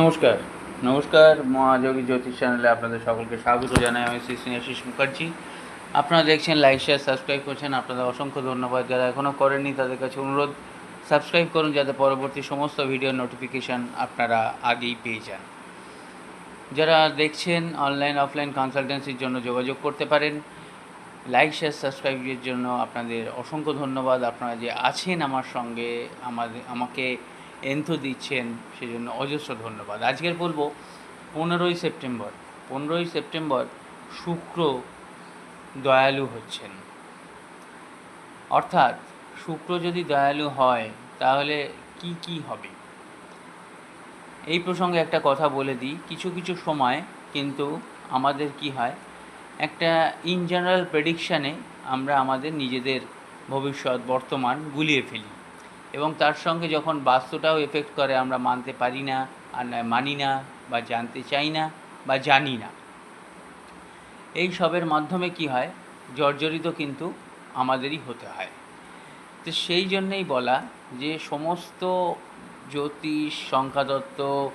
নমস্কার। নমস্কার, মহাযোগী জ্যোতিষ চ্যানেলে আপনাদের সকলকে স্বাগত জানাই আমি শ্রী স্নেহাশিস মুখার্জি। আপনারা দেখছেন লাইক, শেয়ার, সাবস্ক্রাইব করছেন, আপনাদের অসংখ্য ধন্যবাদ। যারা এখনও করেননি, তাদের কাছে অনুরোধ, সাবস্ক্রাইব করুন যাতে পরবর্তী সমস্ত ভিডিও নোটিফিকেশান আপনারা আগেই পেয়ে যান। যারা দেখছেন অনলাইন অফলাইন কনসালটেন্সির জন্য যোগাযোগ করতে পারেন, লাইক, শেয়ার সাবস্ক্রাইবের জন্য আপনাদের অসংখ্য ধন্যবাদ। আপনারা যে আছেন আমার সঙ্গে, আমাদের, আমাকে এন্থো দিচ্ছেন, সেজন্য অজস্র ধন্যবাদ। আজকের বলব পনেরোই সেপ্টেম্বর। পনেরোই সেপ্টেম্বর শুক্র দয়ালু হচ্ছেন। অর্থাৎ শুক্র যদি দয়ালু হয়, তাহলে কি কি হবে? এই প্রসঙ্গে একটা কথা বলে দিই। কিছু কিছু সময় কিন্তু আমাদের কি হয়, একটা ইন জেনারেল প্রেডিকশানে আমরা আমাদের নিজেদের ভবিষ্যৎ, বর্তমান গুলিয়ে ফেলি। এবং তার সঙ্গে যখন বাস্তুটাও এফেক্ট করে, আমরা মানতে পারি না, আর মানি না, বা জানতে চাই না, বা জানি না। এই সবের মাধ্যমে কি হয়? জর্জরিত কিন্তু আমাদেরই হতে হয়। তো সেই জন্যেই বলা যে, সমস্ত জ্যোতিষ, সংখ্যাতত্ত্ব,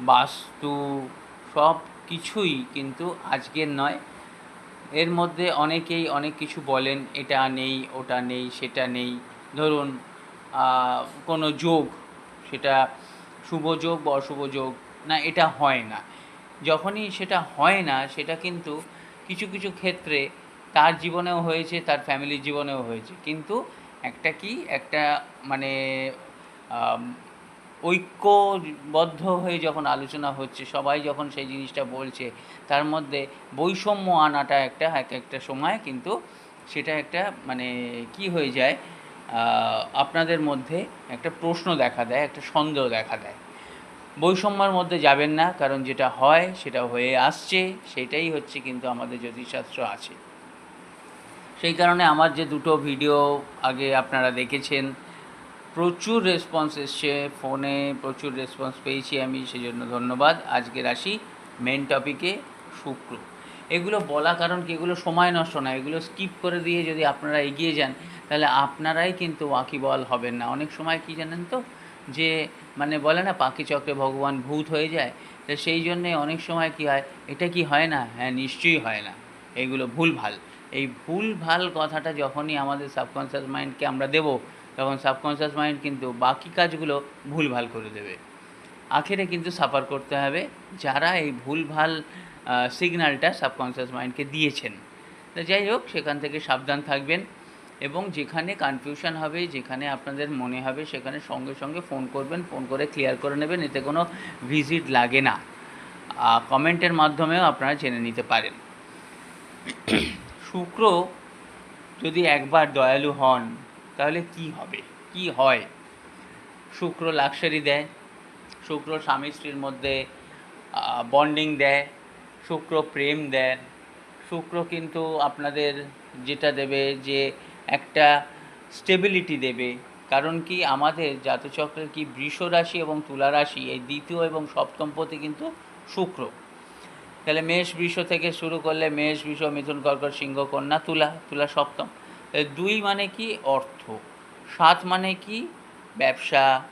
বাস্তু, সব কিছুই কিন্তু আজকের নয়। এর মধ্যে অনেকেই অনেক কিছু বলেন, এটা নেই, ওটা নেই, সেটা নেই। ধরুন কোনো যোগ, সেটা শুভ যোগ বা অশুভ যোগ, না, এটা হয় না। যখনই সেটা হয় না, সেটা কিন্তু কিছু কিছু ক্ষেত্রে তার জীবনেও হয়েছে, তার ফ্যামিলির জীবনেও হয়েছে। কিন্তু একটা কি, একটা মানে ঐক্যবদ্ধ হয়ে যখন আলোচনা হচ্ছে, সবাই যখন সেই জিনিসটা বলছে, তার মধ্যে বৈষম্য আনাটা একটা, এক একটা সময় কিন্তু সেটা একটা মানে কি হয়ে যায় আপনাদের মধ্যে একটা প্রশ্ন দেখা দেয়, একটা সন্দেহ দেখা দেয়। বৈষম্যের মধ্যে যাবেন না, কারণ যেটা হয় সেটা হয়ে আসছে, সেটাই হচ্ছে কিন্তু আমাদের জ্যোতিষশাস্ত্র আছে। সেই কারণে আমার যে দুটো ভিডিও আগে আপনারা দেখেছেন, প্রচুর রেসপন্স এসছে ফোনে প্রচুর রেসপন্স পেয়েছি আমি, সেজন্য ধন্যবাদ। আজকের আসি মেন টপিকে শুক্র। এগুলো বলা কারণ কি, এগুলো সময় নষ্ট না এগুলো স্কিপ করে দিয়ে যদি আপনারা এগিয়ে যান তাহলে আপনারাই কিন্তু ওয়াকিবল হবেন না। অনেক সময় কি জানেন তো? যে মানে বলে না, পাখি চক্রে ভগবান ভূত হয়ে যায়, তো সেই জন্যে অনেক সময় কি হয়, এটা কি হয় না? হ্যাঁ নিশ্চয়ই হয় না। এইগুলো ভুল ভালো এই ভুল ভালো কথাটা যখনই আমাদের সাবকনসিয়াস মাইন্ডকে আমরা দেব, তখন সাবকনসিয়াস মাইন্ড কিন্তু বাকি কাজগুলো ভুল ভালো করে দেবে। আখেরে কিন্তু সাফার করতে হবে, যারা এই ভুল ভালো সিগন্যালটা সাবকনসিয়াস মাইন্ডকে দিয়েছেন। তো যাই হোক, সেখান থেকে সাবধান থাকবেন। এবং যেখানে কনফিউশন হবে, যেখানে আপনাদের মনে হবে, সেখানে সঙ্গে সঙ্গে ফোন করবেন ফোন করে ক্লিয়ার করে নেবেন, এতে কোনো ভিজিট লাগে না। কমেন্টের মাধ্যমেও আপনারা জেনে নিতে পারেন। শুক্র, যদি একবার দয়ালু হন, তাহলে কি হবে? কি হয়? শুক্র লাক্সারি দেয়, শুক্র স্বামী স্ত্রীর মধ্যে বন্ডিং দেয়, শুক্র প্রেম দেয় শুক্র কিন্তু আপনাদের যেটা দেবে যে একটা স্টেবিলিটি দেবে। কারণ কি আমাদের জাতচক্রের কি বৃষ রাশি এবং তুলা রাশি, এই দ্বিতীয় এবং সপ্তম পতি কিন্তু শুক্র। তাহলে মেষ বৃষ থেকে শুরু করলে মেষ বৃষ, মিথুন, কর্কট, সিংহ, কন্যা, তুলা তুলা সপ্তম। দুই মানে কি? অর্থ। সাত মানে কি? ব্যবসা,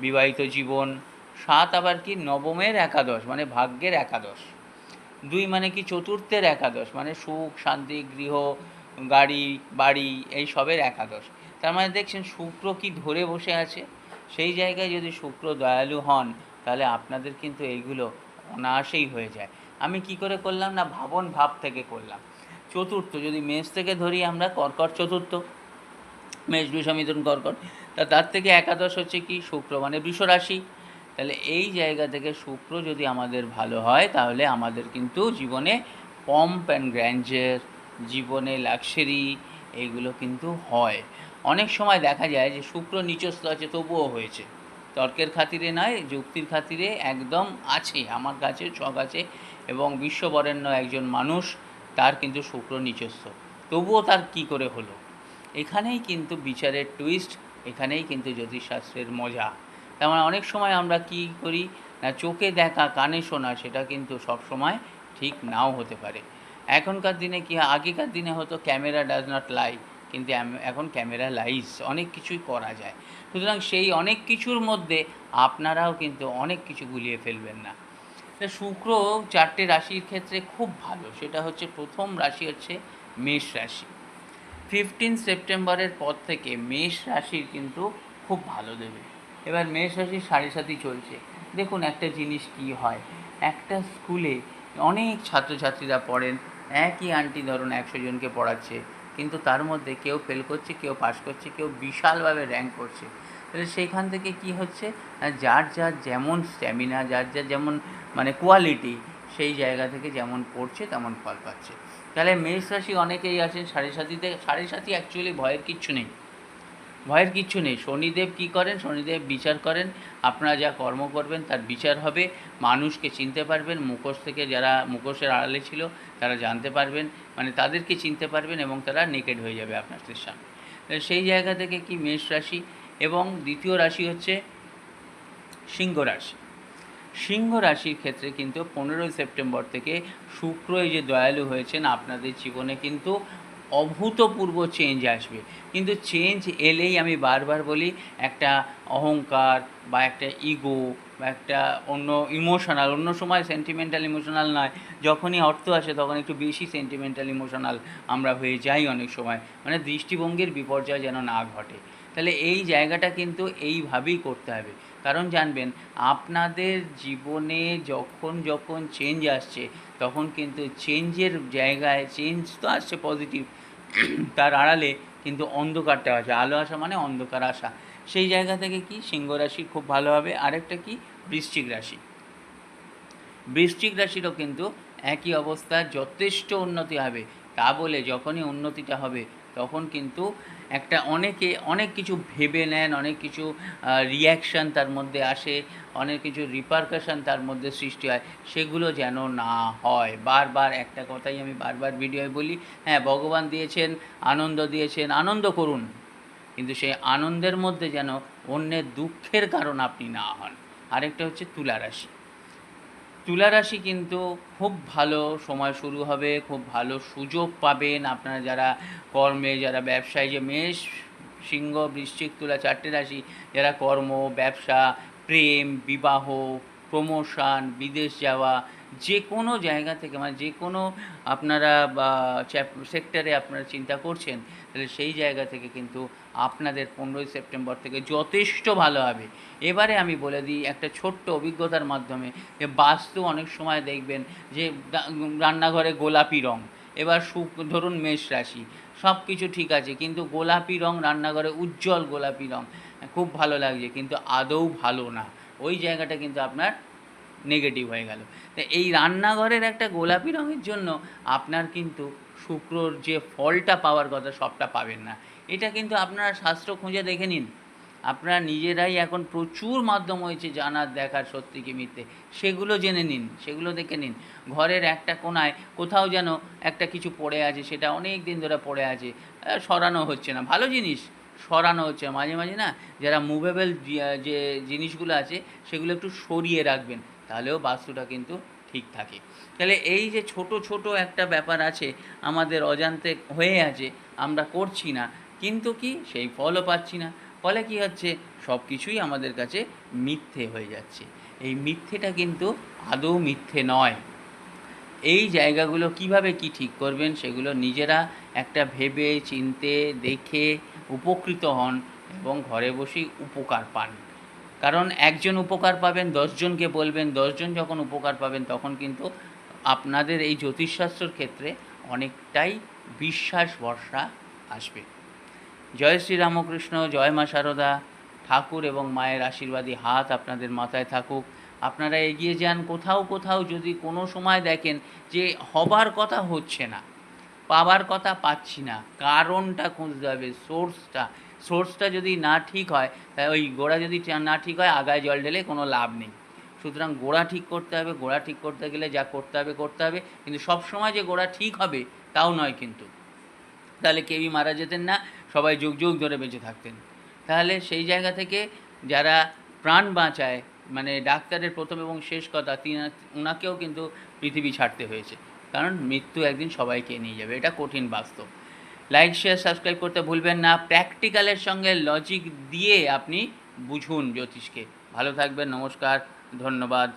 বিবাহিত জীবন। সাত আবার কি? নবমের একাদশ মানে ভাগ্যের একাদশ। দুই মানে কি? চতুর্থের একাদশ মানে সুখ, শান্তি, গৃহ গাড়ি, বাড়ি, এই সবের একাদশ। তার মানে দেখছেন শুক্র কি ধরে বসে আছে? সেই জায়গায় যদি শুক্র দয়ালু হন, তাহলে আপনাদের কিন্তু এইগুলো অনায়াসেই হয়ে যায়। আমি কি করে করলাম না, ভাবন ভাব থেকে করলাম। চতুর্থ, যদি মেষ থেকে ধরি আমরা, কর্কট চতুর্থ। মেষ, বৃষ, মিথুন, কর্কট। তা তার থেকে একাদশ হচ্ছে কি? শুক্র মানে বৃষ রাশি। তাহলে এই জায়গা থেকে শুক্র যদি আমাদের ভালো হয়, তাহলে আমাদের কিন্তু জীবনে পম্প অ্যান্ড গ্র্যান্ডার জীবনে লাক্সারি এইগুলো কিন্তু হয়। অনেক সময় দেখা যায় যে শুক্র নিচস্থ আছে, তবুও হয়েছে। তর্কের খাতিরে নয়, যুক্তির খাতিরে একদম আছে, আমার কাছে ছক আছে এবং বিশ্ববরেণ্য একজন মানুষ, তার কিন্তু শুক্র নিচস্থ। তবুও তার কি করে হলো? এখানেই কিন্তু বিচারের টুইস্ট এখানেই কিন্তু জ্যোতিষশাস্ত্রের মজা। তার মানে অনেক সময় আমরা কি করি? না, চোখে দেখা, কানে শোনা, সেটা কিন্তু সব সময় ঠিক নাও হতে পারে। এখনকার দিনে কি হয়, আগেকার দিনে হতো ক্যামেরা ডাজ নট লাই কিন্তু এখন ক্যামেরা লাইস অনেক কিছুই করা যায়। সুতরাং সেই অনেক কিছুর মধ্যে আপনারাও কিন্তু অনেক কিছু গুলিয়ে ফেলবেন না। শুক্র চারটে রাশির ক্ষেত্রে খুব ভালো সেটা হচ্ছে প্রথম রাশি হচ্ছে মেষ রাশি। ফিফটিন সেপ্টেম্বরের পর থেকে মেষ রাশির কিন্তু খুব ভালো দেবে। এবার মেষ রাশির সাড়ে সাথী চলছে। দেখুন একটা জিনিস কি হয়? একটা স্কুলে অনেক ছাত্রছাত্রীরা পড়েন একই আন্টি ধরুন একশো জনকে পড়াচ্ছে, কিন্তু তার মধ্যে কেউ ফেল করছে, কেউ পাস করছে, কেউ বিশালভাবে র্যাঙ্ক করছে। তাহলে সেইখান থেকে কি হচ্ছে? যার যার যেমন স্ট্যামিনা যার যার যেমন মানে কোয়ালিটি সেই জায়গা থেকে যেমন পড়ছে তেমন ফল পাচ্ছে। তাহলে মেষ রাশি অনেকেই আছেন, সাড়ে সাথীতে সাড়ে সাথী অ্যাকচুয়ালি ভয়ের কিচ্ছু নেই। ভয়ের কিচ্ছু নেই। শনিদেব কি করেন? শনিদেব বিচার করেন। আপনারা যা কর্ম করবেন তার বিচার হবে। মানুষকে চিনতে পারবেন। মুখোশ থেকে যারা মুখোশের আড়ালে ছিল, তারা জানতে পারবেন। মানে তাদেরকে চিনতে পারবেন এবং তারা নেকেড হয়ে যাবে আপনাদের সামনে। সেই জায়গা থেকে কি মেষ রাশি? এবং দ্বিতীয় রাশি হচ্ছে সিংহ রাশি। সিংহ রাশির ক্ষেত্রে কিন্তু পনেরোই সেপ্টেম্বর থেকে শুক্র এই যে দয়ালু হয়েছেন, আপনাদের জীবনে কিন্তু অভূতপূর্ব চেঞ্জ আসবে। কিন্তু চেঞ্জ এলেই আমি বারবার বলি, একটা অহংকার বা একটা ইগো বা একটা অন্য ইমোশনাল অন্য সময় সেন্টিমেন্টাল ইমোশনাল নয়। যখনই অর্থ আসে তখন একটু বেশি সেন্টিমেন্টাল ইমোশনাল আমরা হয়ে যাই অনেক সময়। মানে দৃষ্টিভঙ্গির বিপর্যয় যেন না ঘটে। তাহলে এই জায়গাটা কিন্তু এইভাবেই করতে হবে। কারণ জানবেন, আপনাদের জীবনে যখন যখন চেঞ্জ আসছে তখন কিন্তু চেঞ্জের জায়গায় চেঞ্জ তো আসছে পজিটিভ তার আড়ালে কিন্তু অন্ধকারটা আসে। আলো আসা মানে অন্ধকার আসা। সেই জায়গা থেকে কি? সিংহ রাশি খুব ভালো হবে। আরেকটা কি? বৃশ্চিক রাশি। বৃশ্চিক রাশিরও কিন্তু একই অবস্থা, যথেষ্ট উন্নতি হবে। তা বলে যখনই উন্নতিটা হবে, তখন কিন্তু একটা অনেকে, অনেক কিছু ভেবে নেন, অনেক কিছু রিয়াকশান তার মধ্যে আসে, অনেক কিছু রিপারকাশন তার মধ্যে সৃষ্টি হয়, সেগুলো যেন না হয়। বারবার একটা কথাই আমি বারবার ভিডিওয় বলি হ্যাঁ ভগবান দিয়েছেন, আনন্দ দিয়েছেন, আনন্দ করুন, কিন্তু সেই আনন্দের মধ্যে যেন অন্যের দুঃখের কারণ আপনি না হন। আরেকটা হচ্ছে তুলা রাশি তুলা রাশি কিন্তু খুব ভালো সময় শুরু হবে, খুব ভালো সুযোগ পাবেন আপনারা যারা কর্মে, যারা ব্যবসায়, যে মেষ, সিংহ, বৃশ্চিক তুলা চারটে রাশি, যারা কর্ম, ব্যবসা, প্রেম, বিবাহ প্রমোশন বিদেশ যাওয়া, যে কোনো জায়গা থেকে মানে যে কোনো আপনারা বা সেক্টরে আপনারা চিন্তা করছেন, তাহলে সেই জায়গা থেকে কিন্তু আপনাদের পনেরোই সেপ্টেম্বর থেকে যথেষ্ট ভালো হবে। এবারে আমি বলে দিই একটা ছোট্ট অভিজ্ঞতার মাধ্যমে যে বাস্তু অনেক সময় দেখবেন যে রান্নাঘরে গোলাপি রং, এবার সু ধরুন মেষ রাশি সব কিছু ঠিক আছে, কিন্তু গোলাপি রং রান্নাঘরে উজ্জ্বল গোলাপি রং, খুব ভালো লাগছে, কিন্তু আদৌ ভালো না। ওই জায়গাটা কিন্তু আপনার নেগেটিভ হয়ে গেল। তো এই রান্নাঘরের একটা গোলাপি রঙের জন্য আপনার কিন্তু শুক্রর যে ফলটা পাওয়ার কথা সবটা পাবেন না। এটা কিন্তু আপনারা শাস্ত্র খুঁজে দেখে নিন। আপনারা নিজেরাই এখন প্রচুর মাধ্যম হয়েছে জানার, দেখার সত্যি কি মিথ্যে। সেগুলো জেনে নিন, সেগুলো দেখে নিন। ঘরের একটা কোনায় কোথাও যেন একটা কিছু পড়ে আছে, সেটা অনেক দিন ধরে পড়ে আছে। সরানো হচ্ছে না। ভালো জিনিস, সরানো হচ্ছে মাঝে মাঝে না যারা মুভেবল যে জিনিসগুলো আছে, সেগুলো একটু সরিয়ে রাখবেন। তাহলেও বাস্তুটা কিন্তু ঠিক থাকে। তাহলে এই যে ছোট ছোট একটা ব্যাপার আছে, আমাদের অজান্তে হয়ে আছে, আমরা করছি না। কিন্তু কি? সেই ফলও পাচ্ছি না। ফলে কি হচ্ছে? সব কিছুই আমাদের কাছে মিথ্যে হয়ে যাচ্ছে। এই মিথ্যেটা কিন্তু আদৌ মিথ্যে নয়। এই জায়গাগুলো কীভাবে কি ঠিক করবেন সেগুলো নিজেরা একটা ভেবে, চিনতে, দেখে উপকৃত হন এবং ঘরে বসেই উপকার পান। কারণ একজন উপকার পাবেন, দশজনকে বলবেন, দশজন যখন উপকার পাবেন, তখন কিন্তু আপনাদের এই জ্যোতিষশাস্ত্রের ক্ষেত্রে অনেকটাই বিশ্বাস ভরসা আসবে। জয় শ্রী রামকৃষ্ণ জয় মা শারদা ঠাকুর এবং মায়ের আশীর্বাদী হাত আপনাদের মাথায় থাকুক। আপনারা এগিয়ে যান, কোথাও কোথাও যদি কোনো সময় দেখেন যে হবার কথা হচ্ছে না পাবার কথা পাচ্ছি না, কারণটা খুঁজতে হবে সোর্সটা সোর্সটা যদি না ঠিক হয় ওই গোড়া যদি না ঠিক হয়, আগায় জল ঢেলে কোনো লাভ নেই। সুতরাং গোড়া ঠিক করতে হবে, গোড়া ঠিক করতে গেলে যা করতে হবে করতে হবে। কিন্তু সব সময় যে গোড়া ঠিক হবে, তাও নয় কিন্তু। তাহলে কেউই মারা যেতেন না, সবাই যুগ যুগ ধরে বেঁচে থাকতেন। তাহলে সেই জায়গা থেকে যারা প্রাণ বাঁচায় মানে ডাক্তারের প্রথম এবং শেষ কথা, তিনি ওনাকেও কিন্তু পৃথিবী ছাড়তে হয়েছে। কারণ মৃত্যু একদিন সবাইকে নিয়ে যাবে, এটা কঠিন বাস্তব। লাইক শেয়ার সাবস্ক্রাইব করতে ভুলবেন না। প্র্যাকটিক্যালের সঙ্গে লজিক দিয়ে আপনি বুঝুন জ্যোতিষকে। ভালো থাকবেন, নমস্কার, ধন্যবাদ।